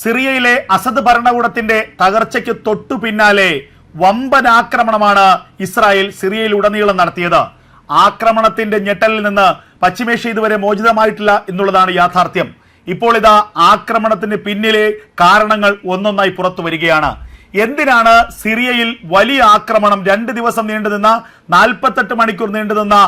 സിറിയയിലെ അസദ് ഭരണകൂടത്തിന്റെ തകർച്ചയ്ക്ക് തൊട്ടു പിന്നാലെ വമ്പൻ ആക്രമണമാണ് ഇസ്രായേൽ സിറിയയിൽ ഉടനീളം നടത്തിയത്. ആക്രമണത്തിന്റെ ഞെട്ടലിൽ നിന്ന് പശ്ചിമേഷ്യ ഇതുവരെ മോചിതമായിട്ടില്ല എന്നുള്ളതാണ് യാഥാർത്ഥ്യം. ഇപ്പോൾ ഇതാ ആക്രമണത്തിന് പിന്നിലെ കാരണങ്ങൾ ഒന്നൊന്നായി പുറത്തു വരികയാണ്. എന്തിനാണ് സിറിയയിൽ വലിയ ആക്രമണം രണ്ട് ദിവസം നീണ്ടു നിന്ന നാൽപ്പത്തെട്ട് മണിക്കൂർ നീണ്ടു നിന്ന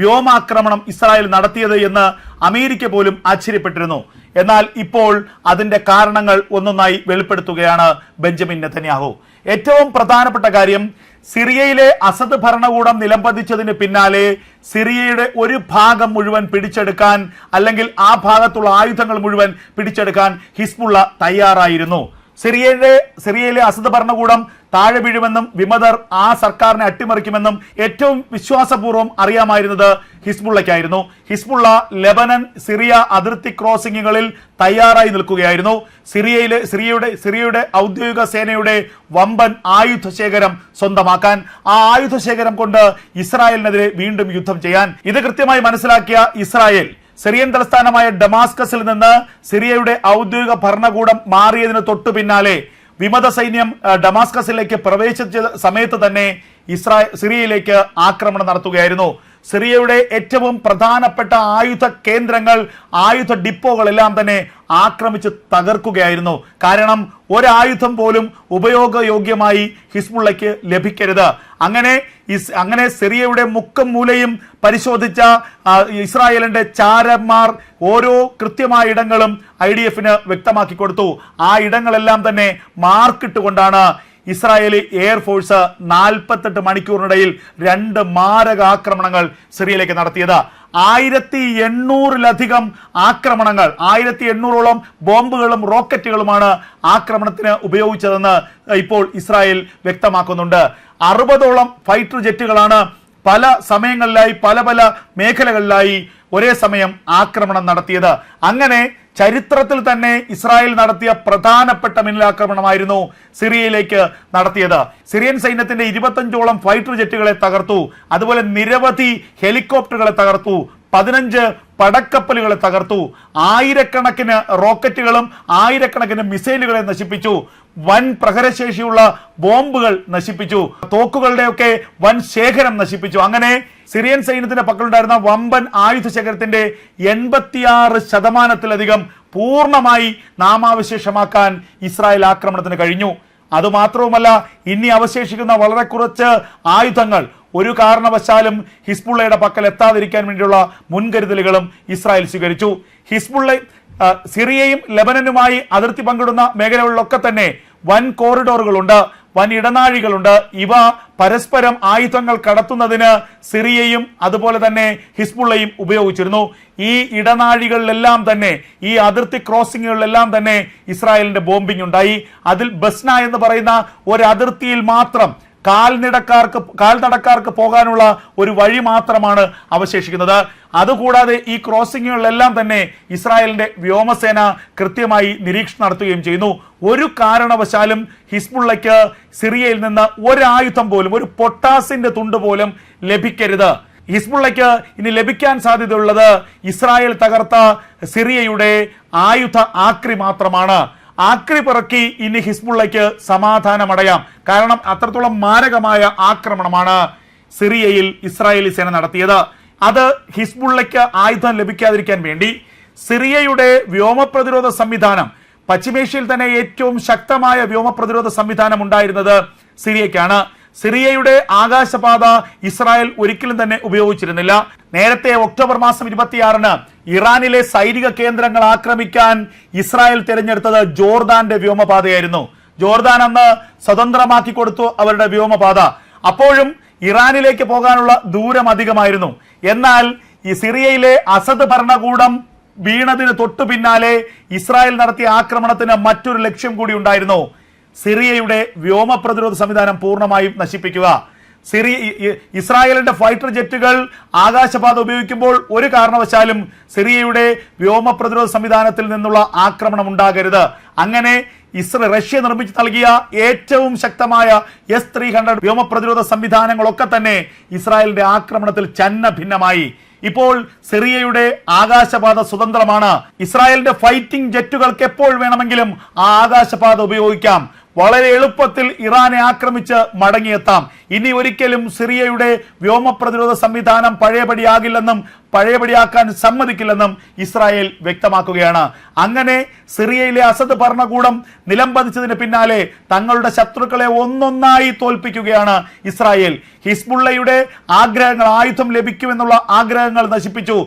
വ്യോമാക്രമണം ഇസ്രായേൽ നടത്തിയത് എന്ന് അമേരിക്ക പോലും ആശ്ചര്യപ്പെട്ടിരുന്നു. എന്നാൽ ഇപ്പോൾ അതിന്റെ കാരണങ്ങൾ ഒന്നൊന്നായി വെളിപ്പെടുത്തുകയാണ് ബെഞ്ചമിൻ നെതന്യാഹു. ഏറ്റവും പ്രധാനപ്പെട്ട കാര്യം സിറിയയിലെ അസദ് ഭരണകൂടം നിലംപതിച്ചതിന് പിന്നാലെ സിറിയയുടെ ഒരു ഭാഗം മുഴുവൻ പിടിച്ചെടുക്കാൻ അല്ലെങ്കിൽ ആ ഭാഗത്തുള്ള ആയുധങ്ങൾ മുഴുവൻ പിടിച്ചെടുക്കാൻ ഹിസ്ബുള്ള തയ്യാറായിരുന്നു. സിറിയയിലെ സിറിയയിലെ അസദ് ഭരണകൂടം താഴെ വീഴുമെന്നും വിമതർ ആ സർക്കാരിനെ അട്ടിമറിക്കുമെന്നും ഏറ്റവും വിശ്വാസപൂർവം അറിയാമായിരുന്നത് ഹിസ്ബുള്ളയ്ക്കായിരുന്നു. ഹിസ്ബുള്ള ലെബനൻ സിറിയ അതിർത്തി ക്രോസിംഗുകളിൽ തയ്യാറായി നിൽക്കുകയായിരുന്നു. സിറിയയിലെ സിറിയയുടെ സിറിയയുടെ ഔദ്യോഗിക സേനയുടെ വമ്പൻ ആയുധ ശേഖരം സ്വന്തമാക്കാൻ ആ ആയുധ ശേഖരം കൊണ്ട് ഇസ്രായേലിനെതിരെ വീണ്ടും യുദ്ധം ചെയ്യാൻ. ഇത് കൃത്യമായി മനസ്സിലാക്കിയ ഇസ്രായേൽ സിറിയൻ തലസ്ഥാനമായ ഡമാസ്കസിൽ നിന്ന് സിറിയയുടെ ഔദ്യോഗിക ഭരണകൂടം മാറിയതിന് തൊട്ടു പിന്നാലെ വിമത സൈന്യം ഡമാസ്കസിലേക്ക് പ്രവേശിച്ച സമയത്ത് തന്നെ ഇസ്രായേൽ സിറിയയിലേക്ക് ആക്രമണം നടത്തുകയായിരുന്നു. സിറിയയുടെ ഏറ്റവും പ്രധാനപ്പെട്ട ആയുധ കേന്ദ്രങ്ങൾ ആയുധ ഡിപ്പോകളെല്ലാം തന്നെ ആക്രമിച്ച് തകർക്കുകയായിരുന്നു. കാരണം ഒരായുധം പോലും ഉപയോഗയോഗ്യമായി ഹിസ്ബുള്ളയ്ക്ക് ലഭിക്കരുത്. അങ്ങനെ അങ്ങനെ സിറിയയുടെ മുക്കം മൂലയും പരിശോധിച്ച ഇസ്രായേലിന്റെ ചാരന്മാർ ഓരോ കൃത്യമായ ഇടങ്ങളും ഐ ഡി എഫിന് വ്യക്തമാക്കി കൊടുത്തു. ആ ഇടങ്ങളെല്ലാം തന്നെ മാർക്കിട്ടുകൊണ്ടാണ് ഇസ്രായേലി എയർഫോഴ്സ് നാൽപ്പത്തെട്ട് മണിക്കൂറിനിടയിൽ രണ്ട് മാരക ആക്രമണങ്ങൾ സിറിയയിലേക്ക് നടത്തിയത്. ആയിരത്തി എണ്ണൂറിലധികം ആക്രമണങ്ങൾ ആയിരത്തി എണ്ണൂറോളം ബോംബുകളും റോക്കറ്റുകളുമാണ് ആക്രമണത്തിന് ഉപയോഗിച്ചതെന്ന് ഇപ്പോൾ ഇസ്രായേൽ വ്യക്തമാക്കുന്നുണ്ട്. അറുപതോളം ഫൈറ്റർ ജെറ്റുകളാണ് പല സമയങ്ങളിലായി പല പല മേഖലകളിലായി ഒരേ സമയം ആക്രമണം നടത്തിയത്. അങ്ങനെ ചരിത്രത്തിൽ തന്നെ ഇസ്രായേൽ നടത്തിയ പ്രധാനപ്പെട്ട മിന്നലാക്രമണമായിരുന്നു സിറിയയിലേക്ക് നടത്തിയത്. സിറിയൻ സൈന്യത്തിന്റെ ഇരുപത്തഞ്ചോളം ഫൈറ്റർ ജെറ്റുകളെ തകർത്തു. അതുപോലെ നിരവധി ഹെലികോപ്റ്ററുകളെ തകർത്തു. പതിനഞ്ച് പടക്കപ്പലുകളെ തകർത്തു. ആയിരക്കണക്കിന് റോക്കറ്റുകളും ആയിരക്കണക്കിന് മിസൈലുകളെ നശിപ്പിച്ചു. വൻ പ്രഹരശേഷിയുള്ള ബോംബുകൾ നശിപ്പിച്ചു. തോക്കുകളുടെയൊക്കെ വൻ ശേഖരം നശിപ്പിച്ചു. അങ്ങനെ സിറിയൻ സൈന്യത്തിന്റെ പക്കലുണ്ടായിരുന്ന വമ്പൻ ആയുധ ശേഖരത്തിന്റെ എൺപത്തിയാറ് ശതമാനത്തിലധികം പൂർണമായി നാമാവശേഷമാക്കാൻ ഇസ്രായേൽ ആക്രമണത്തിന് കഴിഞ്ഞു. അതുമാത്രവുമല്ല ഇനി അവശേഷിക്കുന്ന വളരെ കുറച്ച് ആയുധങ്ങൾ ഒരു കാരണവശാലും ഹിസ്ബുള്ളയുടെ പക്കൽ എത്താതിരിക്കാൻ വേണ്ടിയുള്ള മുൻകരുതലുകളും ഇസ്രായേൽ സ്വീകരിച്ചു. ഹിസ്ബുള്ള സിറിയയും ലെബനനുമായി അതിർത്തി പങ്കിടുന്ന മേഖലകളിലൊക്കെ തന്നെ വൻ കോറിഡോറുകളുണ്ട് വൻ ഇടനാഴികളുണ്ട്. ഇവ പരസ്പരം ആയുധങ്ങൾ കടത്തുന്നതിന് സിറിയയും അതുപോലെ തന്നെ ഹിസ്ബുള്ളയും ഉപയോഗിച്ചിരുന്നു. ഈ ഇടനാഴികളിലെല്ലാം തന്നെ ഈ അതിർത്തി ക്രോസിങ്ങുകളിലെല്ലാം തന്നെ ഇസ്രായേലിന്റെ ബോംബിംഗ് ഉണ്ടായി അതിൽ ബസ്ന എന്ന് പറയുന്ന ഒരു അതിർത്തിയിൽ മാത്രം കാൽനടക്കാർക്ക് കാൽനടക്കാർക്ക് പോകാനുള്ള ഒരു വഴി മാത്രമാണ് അവശേഷിക്കുന്നത്. അതുകൂടാതെ ഈ ക്രോസിങ്ങുകളിലെല്ലാം തന്നെ ഇസ്രായേലിന്റെ വ്യോമസേന കൃത്യമായി നിരീക്ഷണം നടത്തുകയും ചെയ്യുന്നു. ഒരു കാരണവശാലും ഹിസ്ബുള്ളയ്ക്ക് സിറിയയിൽ നിന്ന് ഒരായുധം പോലും ഒരു പൊട്ടാസിന്റെ തുണ്ട് പോലും ലഭിക്കരുത്. ഹിസ്ബുള്ളയ്ക്ക് ഇനി ലഭിക്കാൻ സാധ്യതയുള്ളത് ഇസ്രായേൽ തകർത്ത സിറിയയുടെ ആയുധ ആക്രി മാത്രമാണ്. ആക്രി പിറക്കി ഇനി ഹിസ്ബുള്ളയ്ക്ക് സമാധാനമടയാം. കാരണം അത്രത്തോളം മാരകമായ ആക്രമണമാണ് സിറിയയിൽ ഇസ്രായേലി സേന നടത്തിയത്. അത് ഹിസ്ബുള്ളയ്ക്ക് ആയുധം ലഭിക്കാതിരിക്കാൻ വേണ്ടി സിറിയയുടെ വ്യോമ പ്രതിരോധ സംവിധാനം പശ്ചിമേഷ്യയിൽ തന്നെ ഏറ്റവും ശക്തമായ വ്യോമ പ്രതിരോധ സംവിധാനം ഉണ്ടായിരുന്നത് സിറിയയ്ക്കാണ്. സിറിയയുടെ ആകാശപാത ഇസ്രായേൽ ഒരിക്കലും തന്നെ ഉപയോഗിച്ചിരുന്നില്ല. നേരത്തെ ഒക്ടോബർ മാസം ഇരുപത്തിയാറിന് ഇറാനിലെ സൈനിക കേന്ദ്രങ്ങൾ ആക്രമിക്കാൻ ഇസ്രായേൽ തിരഞ്ഞെടുത്തത് ജോർദാന്റെ വ്യോമപാതയായിരുന്നു. ജോർദാൻ അന്ന് സ്വതന്ത്രമാക്കി കൊടുത്തു അവരുടെ വ്യോമപാത. അപ്പോഴും ഇറാനിലേക്ക് പോകാനുള്ള ദൂരം അധികമായിരുന്നു. എന്നാൽ ഈ സിറിയയിലെ അസദ് ഭരണകൂടം വീണതിന് തൊട്ടു പിന്നാലെ ഇസ്രായേൽ നടത്തിയ ആക്രമണത്തിന് മറ്റൊരു ലക്ഷ്യം കൂടി ഉണ്ടായിരുന്നു. സിറിയയുടെ വ്യോമ പ്രതിരോധ സംവിധാനം പൂർണമായും നശിപ്പിക്കുക. സിറി ഇ- ഇ- ഇസ്രായേലിന്റെ ഫൈറ്റർ ജെറ്റുകൾ ആകാശപാത ഉപയോഗിക്കുമ്പോൾ ഒരു കാരണവശാലും സിറിയയുടെ വ്യോമ പ്രതിരോധ സംവിധാനത്തിൽ നിന്നുള്ള ആക്രമണം ഉണ്ടാകരുത്. അങ്ങനെ ഇസ്രേ റഷ്യ നിർമ്മിച്ചു നൽകിയ ഏറ്റവും ശക്തമായ എസ് ത്രീ ഹൺഡ്രഡ് വ്യോമ പ്രതിരോധ സംവിധാനങ്ങളൊക്കെ തന്നെ ഇസ്രായേലിന്റെ ആക്രമണത്തിൽ ചന്ന ഭിന്നമായി ഇപ്പോൾ സിറിയയുടെ ആകാശപാത സ്വതന്ത്രമാണ്. ഇസ്രായേലിന്റെ ഫൈറ്റിംഗ് ജെറ്റുകൾക്ക് എപ്പോൾ വേണമെങ്കിലും ആ ആകാശപാത ഉപയോഗിക്കാം. വളരെ എളുപ്പത്തിൽ ഇറാനെ ആക്രമിച്ച് മടങ്ങിയെത്താം. ഇനി ഒരിക്കലും സിറിയയുടെ വ്യോമ പ്രതിരോധ സംവിധാനം പഴയപടിയാകില്ലെന്നും പഴയപടിയാക്കാൻ സമ്മതിക്കില്ലെന്നും ഇസ്രായേൽ വ്യക്തമാക്കുകയാണ്. അങ്ങനെ സിറിയയിലെ അസദ് ഭരണകൂടം നിലംപതിച്ചതിന് പിന്നാലെ തങ്ങളുടെ ശത്രുക്കളെ ഒന്നൊന്നായി തോൽപ്പിക്കുകയാണ് ഇസ്രായേൽ. ഹിസ്ബുള്ളയുടെ ആഗ്രഹങ്ങൾ ആയുധം ലഭിക്കുമെന്നുള്ള ആഗ്രഹങ്ങൾ നശിപ്പിച്ചു.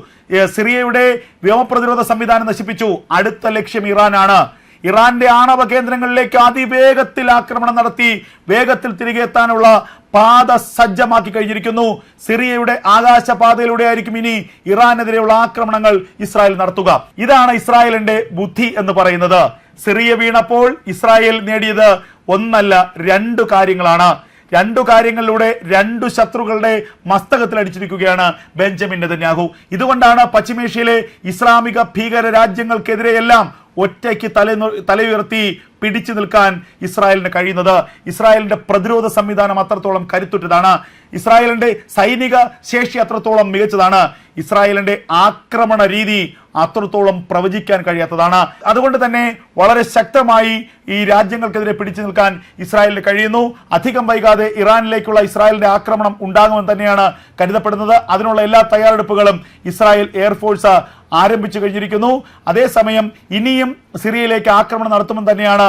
സിറിയയുടെ വ്യോമപ്രതിരോധ സംവിധാനം നശിപ്പിച്ചു. അടുത്ത ലക്ഷ്യം ഇറാനാണ്. ഇറാന്റെ ആണവ കേന്ദ്രങ്ങളിലേക്ക് അതിവേഗത്തിൽ ആക്രമണം നടത്തി വേഗത്തിൽ തിരികെ എത്താനുള്ള പാത സജ്ജമാക്കി കഴിഞ്ഞിരിക്കുന്നു. സിറിയയുടെ ആകാശപാതയിലൂടെ ആയിരിക്കും ഇനി ഇറാനെതിരെയുള്ള ആക്രമണങ്ങൾ ഇസ്രായേൽ നടത്തുക. ഇതാണ് ഇസ്രായേലിന്റെ ബുദ്ധി എന്ന് പറയുന്നത്. സിറിയ വീണപ്പോൾ ഇസ്രായേൽ നേടിയത് ഒന്നല്ല രണ്ടു കാര്യങ്ങളാണ്. രണ്ടു കാര്യങ്ങളിലൂടെ രണ്ടു ശത്രുക്കളുടെ മസ്തകത്തിൽ അടിച്ചിരിക്കുകയാണ് ബെഞ്ചമിൻ നെതന്യാഹു. ഇതുകൊണ്ടാണ് പശ്ചിമേഷ്യയിലെ ഇസ്ലാമിക ഭീകര രാജ്യങ്ങൾക്കെതിരെയെല്ലാം ഒറ്റയ്ക്ക് തല തലയുയർത്തി പിടിച്ചു നിൽക്കാൻ ഇസ്രായേലിന് കഴിയുന്നത്. ഇസ്രായേലിന്റെ പ്രതിരോധ സംവിധാനം അത്രത്തോളം കരുത്തുറ്റതാണ്. ഇസ്രായേലിന്റെ സൈനിക ശേഷി അത്രത്തോളം മികച്ചതാണ്. ഇസ്രായേലിന്റെ ആക്രമണ രീതി അത്രത്തോളം പ്രവചിക്കാൻ കഴിയാത്തതാണ്. അതുകൊണ്ട് തന്നെ വളരെ ശക്തമായി ഈ രാജ്യങ്ങൾക്കെതിരെ പിടിച്ചു നിൽക്കാൻ ഇസ്രായേലിന് കഴിയുന്നു. അധികം വൈകാതെ ഇറാനിലേക്കുള്ള ഇസ്രായേലിന്റെ ആക്രമണം ഉണ്ടാകുമെന്ന് തന്നെയാണ് കരുതപ്പെടുന്നത്. അതിനുള്ള എല്ലാ തയ്യാറെടുപ്പുകളും ഇസ്രായേൽ എയർഫോഴ്സ് ആരംഭിച്ചു കഴിഞ്ഞിരിക്കുന്നു. അതേസമയം ഇനിയും സിറിയയിലേക്ക് ആക്രമണം നടത്തുമെന്ന് തന്നെയാണ്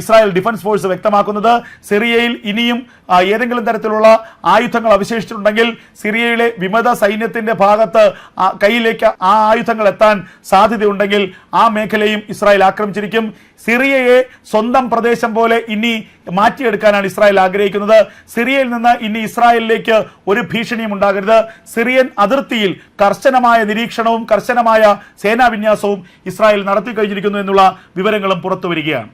ഇസ്രായേൽ ഡിഫൻസ് ഫോഴ്സ് വ്യക്തമാക്കുന്നത്. സിറിയയിൽ ഇനിയും ഏതെങ്കിലും തരത്തിലുള്ള ആയുധങ്ങൾ അവശേഷിച്ചിട്ടുണ്ടെങ്കിൽ സിറിയയിലെ വിമത സൈന്യത്തിന്റെ ഭാഗത്ത് കയ്യിലേക്ക് ആ ആയുധങ്ങൾ എത്താൻ സാധ്യതയുണ്ടെങ്കിൽ ആ മേഖലയും ഇസ്രായേൽ ആക്രമിച്ചിരിക്കും. സിറിയയെ സ്വന്തം പ്രദേശം പോലെ ഇനി മാറ്റിയെടുക്കാനാണ് ഇസ്രായേൽ ആഗ്രഹിക്കുന്നത്. സിറിയയിൽ നിന്ന് ഇനി ഇസ്രായേലിലേക്ക് ഒരു ഭീഷണിയും ഉണ്ടാകരുത്. സിറിയൻ അതിർത്തിയിൽ കർശനമായ നിരീക്ഷണവും കർശനമായ സേനാവിന്യാസവും ഇസ്രായേൽ നടത്തി കഴിഞ്ഞിരിക്കുന്നു എന്നുള്ള വിവരങ്ങളും പുറത്തു വരികയാണ്.